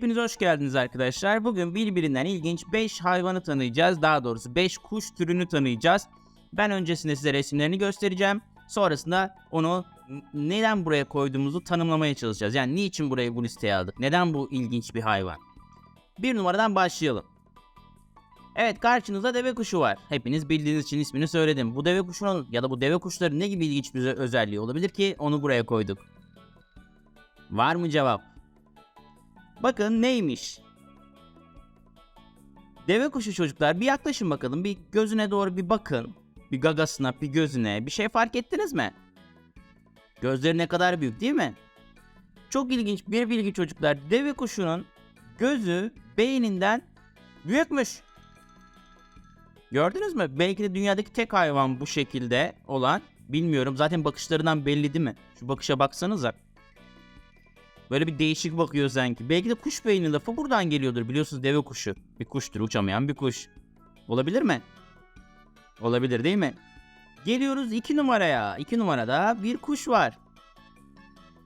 Hepiniz hoş geldiniz arkadaşlar. Bugün birbirinden ilginç 5 hayvanı tanıyacağız. Daha doğrusu 5 kuş türünü tanıyacağız. Ben öncesinde size resimlerini göstereceğim. Sonrasında onu neden buraya koyduğumuzu tanımlamaya çalışacağız. Yani niçin burayı bu listeye aldık? Neden bu ilginç bir hayvan? Bir numaradan başlayalım. Evet karşınızda deve kuşu var. Hepiniz bildiğiniz için ismini söyledim. Bu deve kuşunun ya da bu deve kuşların ne gibi ilginç bir özelliği olabilir ki onu buraya koyduk. Var mı cevap? Bakın neymiş? Deve kuşu çocuklar bir yaklaşın bakalım. Bir gözüne doğru bir bakın. Bir gagasına, bir gözüne. Bir şey fark ettiniz mi? Gözleri ne kadar büyük değil mi? Çok ilginç bir bilgi çocuklar. Deve kuşunun gözü beyninden büyükmüş. Gördünüz mü? Belki de dünyadaki tek hayvan bu şekilde olan. Bilmiyorum. Zaten bakışlarından belli değil mi? Şu bakışa baksanıza. Böyle bir değişik bakıyor sanki. Belki de kuş beyni lafı buradan geliyordur. Biliyorsunuz deve kuşu. Bir kuştur uçamayan bir kuş. Olabilir mi? Olabilir değil mi? Geliyoruz 2 numaraya. 2 numarada bir kuş var.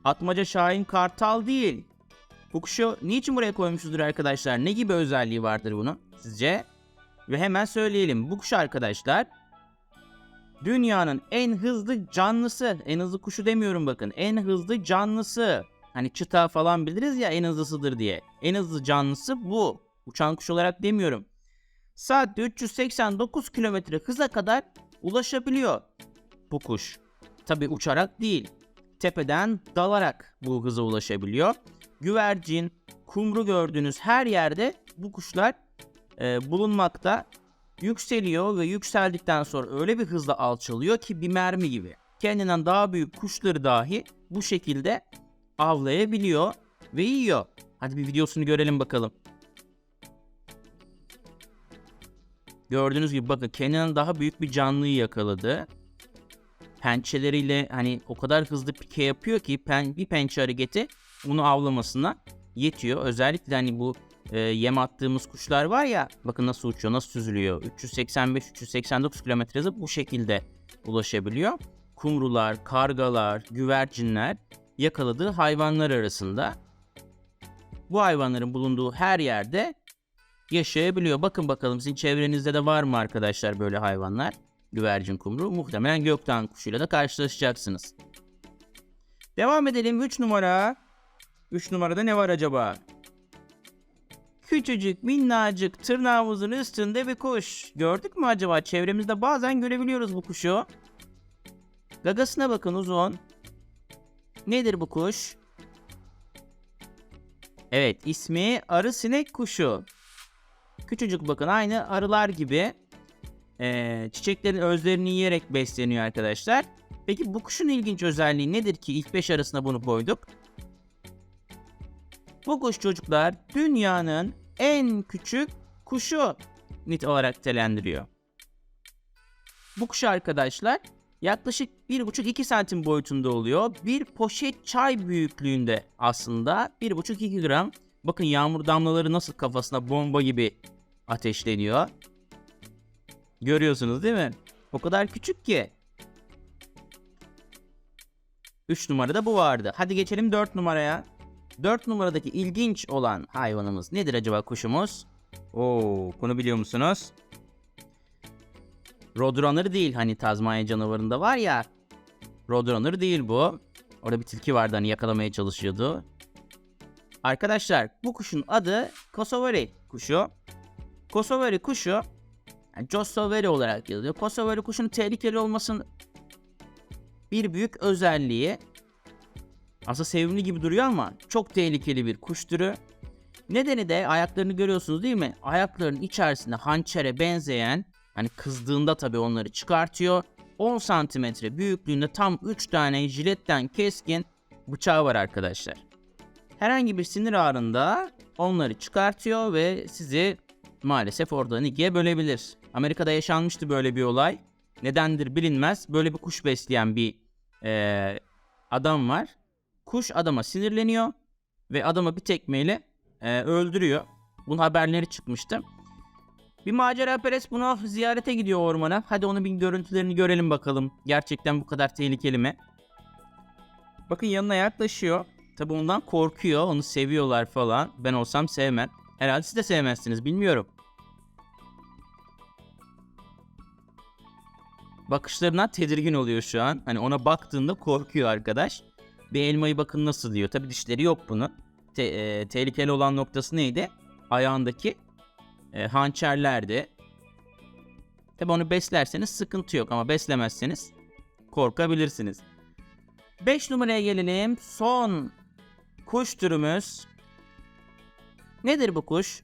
Atmaca Şahin Kartal değil. Bu kuşu niçin buraya koymuşuzdur arkadaşlar? Ne gibi özelliği vardır bunun sizce? Ve hemen söyleyelim. Bu kuş arkadaşlar dünyanın en hızlı canlısı. En hızlı kuşu demiyorum bakın. En hızlı canlısı. Hani çıta falan biliriz ya en hızlısıdır diye. En hızlı canlısı bu. Uçan kuş olarak demiyorum. Saatte 389 kilometre hıza kadar ulaşabiliyor bu kuş. Tabi uçarak değil. Tepeden dalarak bu hıza ulaşabiliyor. Güvercin, kumru gördüğünüz her yerde bu kuşlar e, bulunmakta. Yükseliyor ve yükseldikten sonra öyle bir hızla alçalıyor ki bir mermi gibi. Kendinden daha büyük kuşları dahi bu şekilde avlayabiliyor ve yiyor. Hadi bir videosunu görelim bakalım. Gördüğünüz gibi bakın kendinden daha büyük bir canlıyı yakaladı. Pençeleriyle hani o kadar hızlı pike yapıyor ki pen, bir pençe hareketi onu avlamasına yetiyor. Özellikle hani bu e, yem attığımız kuşlar var ya bakın nasıl uçuyor nasıl süzülüyor. 385-389 km hızı bu şekilde ulaşabiliyor. Kumrular, kargalar, güvercinler yakaladığı hayvanlar arasında. Bu hayvanların bulunduğu her yerde yaşayabiliyor. Bakın bakalım sizin çevrenizde de var mı arkadaşlar böyle hayvanlar? Güvercin kumru. Muhtemelen gökten kuşuyla da karşılaşacaksınız. Devam edelim 3 numara. 3 numarada ne var acaba? Küçücük minnacık tırnağımızın üstünde bir kuş. Gördük mü acaba? Çevremizde bazen görebiliyoruz bu kuşu. Gagasına bakın uzun. Nedir bu kuş? Evet ismi arı sinek kuşu. Küçücük bakın aynı arılar gibi ee, çiçeklerin özlerini yiyerek besleniyor arkadaşlar. Peki bu kuşun ilginç özelliği nedir ki ilk 5 arasına bunu koyduk? Bu kuş çocuklar dünyanın en küçük kuşu nit olarak telendiriyor. Bu kuş arkadaşlar yaklaşık 1,5-2 santim boyutunda oluyor. Bir poşet çay büyüklüğünde aslında 1,5-2 gram. Bakın yağmur damlaları nasıl kafasına bomba gibi ateşleniyor. Görüyorsunuz değil mi? O kadar küçük ki. 3 numarada bu vardı. Hadi geçelim 4 numaraya. 4 numaradaki ilginç olan hayvanımız nedir acaba kuşumuz? Oo, bunu biliyor musunuz? Roadrunner değil hani Tazmanya canavarında var ya. Roadrunner değil bu. Orada bir tilki vardı hani yakalamaya çalışıyordu. Arkadaşlar bu kuşun adı Kosovari kuşu. Kosovari kuşu yani Josoveri olarak yazılıyor. Kosovari kuşunun tehlikeli olmasının bir büyük özelliği aslında sevimli gibi duruyor ama çok tehlikeli bir kuş türü. Nedeni de ayaklarını görüyorsunuz değil mi? Ayaklarının içerisinde hançere benzeyen Hani kızdığında tabii onları çıkartıyor. 10 santimetre büyüklüğünde tam 3 tane jiletten keskin bıçağı var arkadaşlar. Herhangi bir sinir ağrında onları çıkartıyor ve sizi maalesef oradan ikiye bölebilir. Amerika'da yaşanmıştı böyle bir olay. Nedendir bilinmez. Böyle bir kuş besleyen bir ee, adam var. Kuş adama sinirleniyor ve adamı bir tekmeyle ee, öldürüyor. Bunun haberleri çıkmıştı. Bir macera perest bunu ziyarete gidiyor ormana. Hadi onun bir görüntülerini görelim bakalım. Gerçekten bu kadar tehlikeli mi? Bakın yanına yaklaşıyor. Tabi ondan korkuyor. Onu seviyorlar falan. Ben olsam sevmem. Herhalde siz de sevmezsiniz. Bilmiyorum. Bakışlarından tedirgin oluyor şu an. Hani ona baktığında korkuyor arkadaş. Bir elmayı bakın nasıl diyor. Tabi dişleri yok bunun. Te- e, tehlikeli olan noktası neydi? Ayağındaki e, hançerlerdi. Tabi onu beslerseniz sıkıntı yok ama beslemezseniz korkabilirsiniz. 5 numaraya gelelim. Son kuş türümüz. Nedir bu kuş?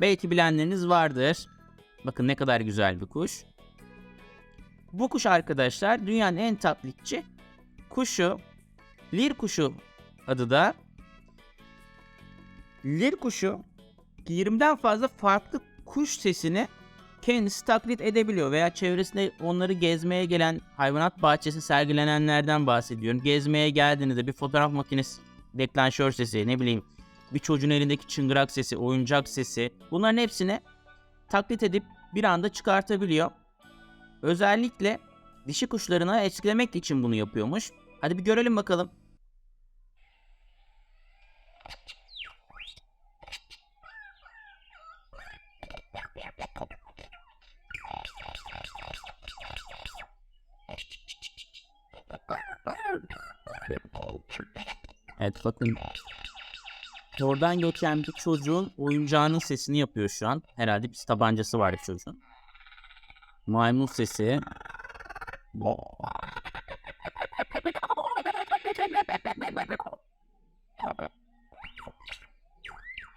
Belki bilenleriniz vardır. Bakın ne kadar güzel bir kuş. Bu kuş arkadaşlar dünyanın en taklitçi kuşu. Lir kuşu adı da. Lir kuşu 20'den fazla farklı kuş sesini kendisi taklit edebiliyor veya çevresinde onları gezmeye gelen hayvanat bahçesi sergilenenlerden bahsediyorum. Gezmeye geldiğinizde bir fotoğraf makinesi deklanşör sesi ne bileyim bir çocuğun elindeki çıngırak sesi, oyuncak sesi bunların hepsini taklit edip bir anda çıkartabiliyor. Özellikle dişi kuşlarını etkilemek için bunu yapıyormuş. Hadi bir görelim bakalım. Evet bakın. Oradan geçen bir çocuğun oyuncağının sesini yapıyor şu an. Herhalde bir tabancası var çocuğun. Maymun sesi.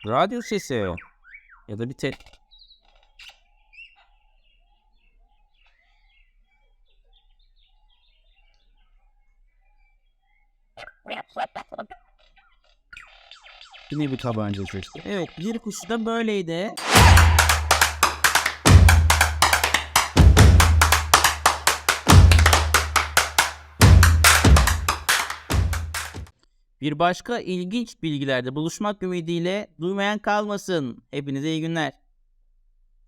Radyo sesi. Ya da bir te... Yine bir tabanca sesi. Evet bir kuşu da böyleydi. Bir başka ilginç bilgilerde buluşmak ümidiyle duymayan kalmasın. Hepinize iyi günler.